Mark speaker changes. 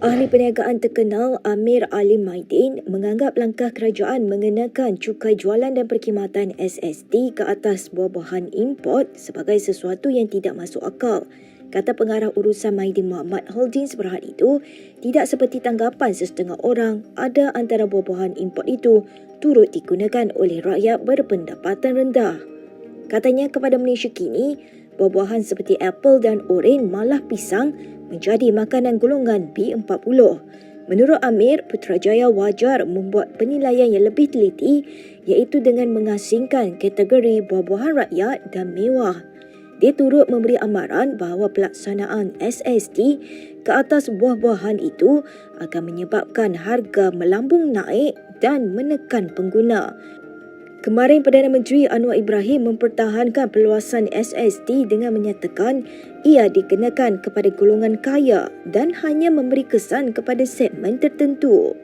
Speaker 1: Ahli perniagaan terkenal Amir Ali Maidin menganggap langkah kerajaan mengenakan cukai jualan dan perkhidmatan SST ke atas buah-buahan import sebagai sesuatu yang tidak masuk akal. Kata pengarah urusan Maidin Muhammad Holdings berhad itu, tidak seperti tanggapan sesetengah orang, ada antara buah-buahan import itu turut digunakan oleh rakyat berpendapatan rendah. Katanya kepada Malaysia kini, buah-buahan seperti apple dan oren malah pisang menjadi makanan golongan B40. Menurut Amir, Putrajaya wajar membuat penilaian yang lebih teliti iaitu dengan mengasingkan kategori buah-buahan rakyat dan mewah. Dia turut memberi amaran bahawa pelaksanaan SST ke atas buah-buahan itu akan menyebabkan harga melambung naik dan menekan pengguna. Kemarin Perdana Menteri Anwar Ibrahim mempertahankan perluasan SST dengan menyatakan ia dikenakan kepada golongan kaya dan hanya memberi kesan kepada segmen tertentu.